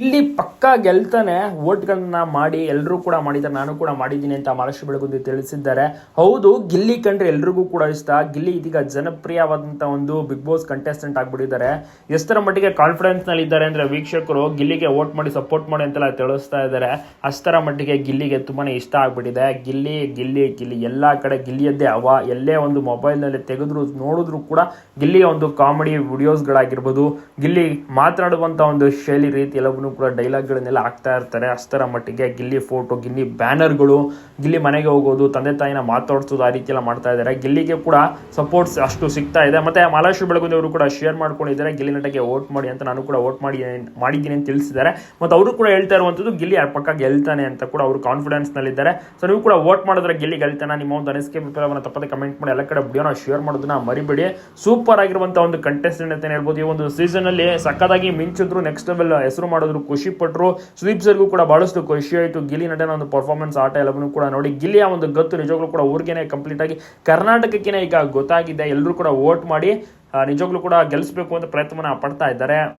ಇಲ್ಲಿ ಪಕ್ಕಾ ಗೆಲ್ತಾನೆ, ವೋಟ್ಗಳನ್ನ ಮಾಡಿ ಎಲ್ಲರೂ ಕೂಡ ಮಾಡಿದ್ದಾರೆ, ನಾನು ಕೂಡ ಮಾಡಿದ್ದೀನಿ ಅಂತ ಮಹಾರಾಷ್ಟ್ರ ಬೆಳಗುಂದಿ ತಿಳಿಸಿದ್ದಾರೆ. ಹೌದು, ಗಿಲ್ಲಿ ಕಂಡ್ರೆ ಎಲ್ರಿಗೂ ಕೂಡ ಇಷ್ಟ. ಗಿಲ್ಲಿ ಇದೀಗ ಜನಪ್ರಿಯವಾದಂತ ಒಂದು ಬಿಗ್ ಬಾಸ್ ಕಂಟೆಸ್ಟೆಂಟ್ ಆಗ್ಬಿಟ್ಟಿದ್ದಾರೆ. ಎಷ್ಟರ ಮಟ್ಟಿಗೆ ಕಾನ್ಫಿಡೆನ್ಸ್ನಲ್ಲಿ ಇದ್ದಾರೆ ಅಂದ್ರೆ ವೀಕ್ಷಕರು, ಗಿಲ್ಲಿಗೆ ವೋಟ್ ಮಾಡಿ ಸಪೋರ್ಟ್ ಮಾಡಿ ಅಂತೆಲ್ಲ ತಿಳಿಸ್ತಾ ಇದ್ದಾರೆ. ಅಷ್ಟರ ಮಟ್ಟಿಗೆ ಗಿಲ್ಲಿಗೆ ತುಂಬಾನೇ ಇಷ್ಟ ಆಗ್ಬಿಟ್ಟಿದೆ. ಗಿಲ್ಲಿ ಗಿಲ್ಲಿ ಗಿಲ್ಲಿ, ಎಲ್ಲಾ ಕಡೆ ಗಿಲ್ಲಿಯದ್ದೇ ಅವ. ಎಲ್ಲೇ ಒಂದು ಮೊಬೈಲ್ನಲ್ಲಿ ತೆಗೆದ್ರು, ನೋಡಿದ್ರು ಕೂಡ ಗಿಲ್ಲಿಯ ಒಂದು ಕಾಮಿಡಿ ವಿಡಿಯೋಸ್ಗಳಾಗಿರ್ಬೋದು ಗಿಲ್ಲಿ ಮಾತನಾಡುವಂತ ಒಂದು ಶೈಲಿ ರೀತಿ ಎಲ್ಲವನ್ನೂ ಕೂಡ ಡೈಲಾಗ್ಗಳನ್ನೆಲ್ಲ ಹಾಕ್ತಾ ಇರ್ತಾರೆ. ಅಷ್ಟರ ಮಟ್ಟಿಗೆ ಗಿಲ್ಲಿ ಫೋಟೋ ಗಿಲ್ಲಿ ಬ್ಯಾನರ್ಗಳು ಗಿಲ್ಲಿ ಮನೆಗೆ ಹೋಗೋದು, ತಂದೆ ತಾಯಿನ ಮಾತಾಡ್ಸೋದು ಆ ರೀತಿ ಎಲ್ಲ ಮಾಡ್ತಾ ಇದ್ದಾರೆ. ಗಿಲ್ಲಿಗೆ ಕೂಡ ಸಪೋರ್ಟ್ಸ್ ಅಷ್ಟು ಸಿಗ್ತಾ ಇದೆ. ಮತ್ತೆ ಮಹಾಲಕ್ಷ್ಮಿ ಬೆಳಗುಂದಿಯವರು ಕೂಡ ಶೇರ್ ಮಾಡ್ಕೊಂಡಿದ್ದಾರೆ. ಗಿಲ್ಲಿ ನಟಗೆ ವೋಟ್ ಮಾಡಿ ಅಂತ ನಾನು ಕೂಡ ವೋಟ್ ಮಾಡಿ, ಮಾಡಿದ್ದೀನಿ ಅಂತ ತಿಳಿಸಿದ್ದಾರೆ. ಮತ್ತು ಅವರು ಕೂಡ ಹೇಳ್ತಾ ಇರುವಂಥದ್ದು ಗಿಲ್ಲಿ ಆ ಪಕ್ಕ ಗೆಲ್ತಾನೆ ಅಂತ ಕೂಡ ಅವರು ಕಾನ್ಫಿಡೆನ್ಸ್ ನಲ್ಲಿದ್ದಾರೆ. ಸೊ ನೀವು ಕೂಡ ವೋಟ್ ಮಾಡಿದ್ರೆ ಗಿಲ್ಲಿ ಗೆಲ್ತಾನೆ. ನಿಮ್ಮ ಒಂದು ಅನಿಸಿಕೆ ಅಭಿಪ್ರಾಯವನ್ನು ತಪ್ಪದೆ ಕಮೆಂಟ್ ಮಾಡಿ ಎಲ್ಲ ಕಡೆ ವಿಡಿಯೋನ ಶೇರ್ ಮಾಡೋದನ್ನ ಮರಿಬೇಡಿ. ಸೂಪರ್ ಆಗಿರುವಂಥ ಒಂದು ಕಂಟೆಸ್ಟೆಂಟ್ ಅಂತ ಹೇಳ್ಬೋದು. ಈ ಒಂದು ಸೀಸನ್ ಅಲ್ಲಿ ಸಕ್ಕದಾಗಿ ಮಿಂಚಿದ್ರು ನೆಕ್ಸ್ಟ್ ಲೆವೆಲ್ ಹೆಸರು ಮಾಡಿದ್ರು ಖುಷಿ ಪಟ್ಟರು ಸುದೀಪ್ ಸರ್ಗೂ ಕೂಡ ಬಹಳಷ್ಟು ಖುಷಿ ಆಯಿತು. ಗಿಲಿ ನಟನ ಒಂದು ಪರ್ಫಾರ್ಮೆನ್ಸ್ ಆಟ ಎಲ್ಲವನ್ನೂ ಕೂಡ ನೋಡಿ. ಗಿಲಿಯ ಒಂದು ಗತ್ತು ನಿಜವಾಗ್ಲೂ ಕೂಡ ಊರಿಗೆ ಕಂಪ್ಲೀಟ್ ಆಗಿ ಕರ್ನಾಟಕಕ್ಕೆ ಈಗ ಗೊತ್ತಾಗಿದೆ. ಎಲ್ಲರೂ ಕೂಡ ವೋಟ್ ಮಾಡಿ ನಿಜವಾಗ್ಲೂ ಕೂಡ ಗೆಲ್ಲಿಸಬೇಕು ಅಂತ ಪ್ರಯತ್ನವನ್ನ ಪಡ್ತಾ ಇದ್ದಾರೆ.